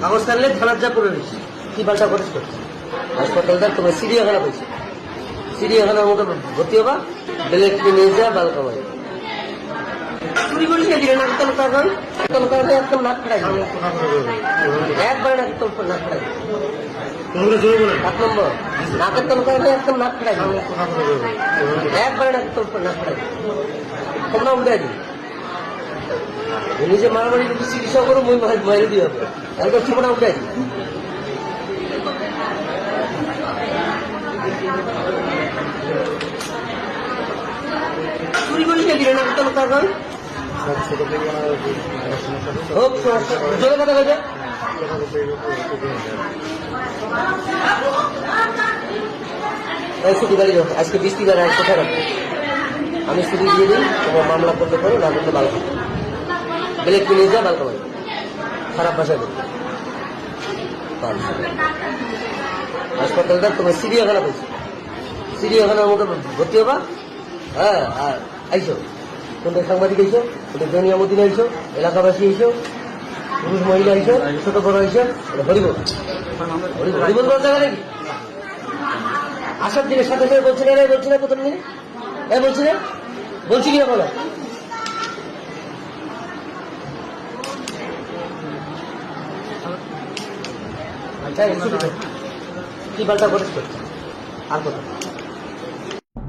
কাগজ কাটলে থানার যা করে রয়েছে কি পাল্টা করিস তো হাসপাতালটা তোমার চিড়িয়াখানা পেয়েছে চিড়িয়াখানার মতো ভর্তি হবা বেলেট নিয়ে যা বাল কামাই। চুরি করিস না দিলে? নাক তল কাগজ তল কাগজ একদম নাক খাড়াই একবার নাক তল নাক খাড়াই সাত নম্বর। নাকের তল কাগজ একদম নাক খাড়াই একবার নাক তল নাক খাড়াই তোমরা উঠে দিই নিজে মারামারি যদি চিকিৎসা করো মই মারি দিয়ে হবে। একদম ঠিকানা উঠে দিই চুরি বলছে এই গাড়ি আজকে কোথায় রাখব আমি ছুটি দিয়ে দিই, তোমার মামলা করতে পারো, না করতে ভালো যা ভালো করে খারাপ ভাষায় বলবে হাসপাতালটা তোমার চিড়িয়াখানা পেয়েছে চিড়িয়াখানার মতো ভর্তি হবা? হ্যাঁ আর আইসো। কোনটা সাংবাদিক আইসো, কোনটা জনিয়ামদিন আইসো, এলাকাবাসী আইসো, পুরুষ মহিলা আইসো, ছোট বড় আইসো, এটা হরিবল হরিবল হরিবল জায়গা নাকি আসার দিনের সাথে সাথে বলছি না বলছি না প্রথম দিনে? হ্যাঁ বলছি না? বলছি কিনা বলো? কি পাল্টা করিস আর কথা।